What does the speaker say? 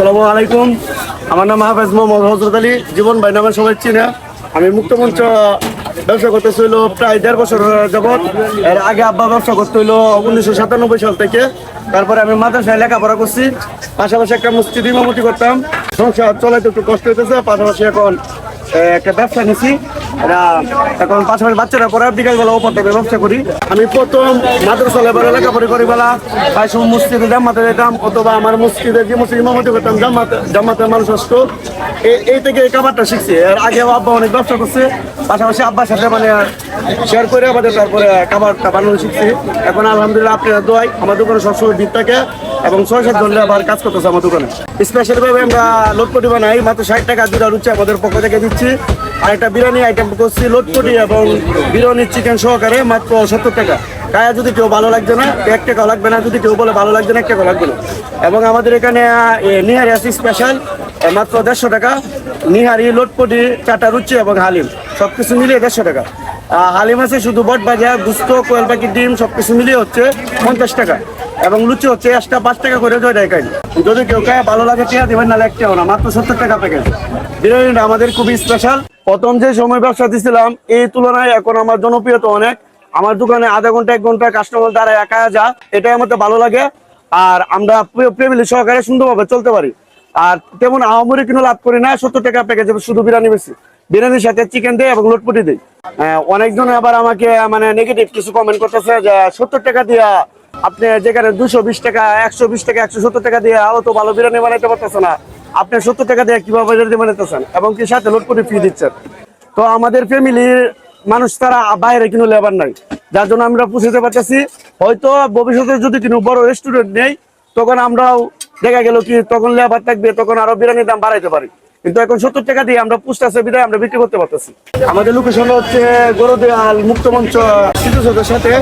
আসসালামু আলাইকুম। আমার নাম হাফেজ মোহাম্মদ হজরত আলী। জীবন ভাই নামে সবাই চিনে। আমি মুক্তমঞ্চ ব্যবসা করতে ছিল প্রায় দেড় বছর যাবৎ। এর আগে আব্বা ব্যবসা করতে হইল উনিশশো সাতানব্বই সাল থেকে। তারপরে আমি মাদ্রাসায় লেখাপড়া করছি। পাশাপাশি একটা মসজিদ ইমামতি করতাম। সংসার চলাইতে একটু কষ্ট হইতেছে, পাশাপাশি এখন একটা ব্যবসা নিছি। এখন পাশাপাশি বাচ্চারা পরে ওপর থেকে ব্যবসা করি। আমি প্রথম মাদ্রাসা লেভেলে লেখাপড়ি করি বেলা তাই সব মসজিদে জামাতে যেতাম, অথবা আমার মসজিদে যে মসজিদ ইমামতি করতাম, জামাতে জামাতে মানুষ আসতো। এই- থেকে এই খাবারটা শিখছি। এর আগে আব্বা অনেক ব্যবসা করছে। পাশাপাশি আব্বার সাথে মানে শেয়ার করে আমাদের তারপরে খাবারটা বানানো শিখছি। এখন আলহামদুলিল্লাহ আপনারা দোয়াই আমার দোকানে সবসময় ভিড় থাকে। এবং ছয় সাত জন আবার কাজ করতেছে আমার দোকানে। স্পেশাল ভাবে আমরা লোটপটি বানাই, মাত্র ষাট টাকা দুটা রুচি আমাদের পক্ষ থেকে দিচ্ছি। আর একটা বিরিয়ানি আইটেম করছি, লোটপটি এবং বিরিয়ানি চিকেন সহকারে মাত্র সত্তর টাকা। গায়ে যদি কেউ ভালো লাগবে না, এক টাকাও লাগবে না। যদি কেউ বলে ভালো লাগবে না, এক টাকাও লাগবে না। এবং আমাদের এখানে নিহারি আছে স্পেশাল মাত্র দেড়শো টাকা। নিহারি, লোটপটি চাটা রুচি এবং হালিম। সব কিছু মিলিয়ে দেড়শো টাকা। হালিম আছে শুধু বট ভাজা, গুস্ত, কোয়েল পাখি, ডিম সব কিছু মিলিয়ে হচ্ছে পঞ্চাশ টাকা। এবং লুচি হচ্ছে একটা পাঁচ টাকা করে জয় যদি কেউ খায়, ভালো লাগে, টিয়া দেবেন না একটাও না, মাত্র সত্তর টাকা প্যাকেজ বিরিয়ানিটা আমাদের খুবই স্পেশাল প্রথম যে সময় ব্যবসা দিছিলাম, এই তুলনায় এখন আমার জনপ্রিয়তা অনেক। আমার দোকানে আধা ঘণ্টা, এক ঘণ্টা কাস্টমার দ্বারা একা যা, এটাই আমাদের ভালো লাগে। আর আমরা ফ্যামিলি সহকারে সুন্দরভাবে চলতে পারি। আর তেমন আহামরি কিনে লাভ করি না, সত্তর টাকা প্যাকেজ শুধু বিরিয়ানি বেশি। বিরিয়ানির সাথে চিকেন দেয় এবং লটপটি দেয় অনেকজন আবার আমাকে মানে নেগেটিভ কিছু কমেন্ট করতেছে যে, সত্তর টাকা দিয়া আপনি যেখানে দুশো বিশ টাকা, একশো বিশ টাকা, একশো সত্তর টাকা দিয়ে আরও তো ভালো বিরিয়ানি বানাইতে পারতেছে না। আপনি সত্তর টাকা দিয়ে কীভাবে বিরিয়ানি বানাইতেছেন? এবং কি সাথে লটপটি ফি দিচ্ছেন? তো আমাদের ফ্যামিলির মানুষ তারা বাইরে কিনো লেবার নাই। যার জন্য আমরা পুষতে পারতেছি, হয়তো ভবিষ্যতে যদি কোনো বড় রেস্টুরেন্ট নেই, তখন আমরাও দেখা গেল কি তখন লেবার থাকবে, তখন আরও বিরিয়ানির দাম বাড়াইতে পারি। কিন্তু এখন সত্তর টাকা দিয়ে আমরা পুষতেছে বিদায় আমরা বিক্রি করতে পারতেছি। আমাদের লোকেশন হচ্ছে গরুদেয়াল মুক্তমঞ্চ সাথে।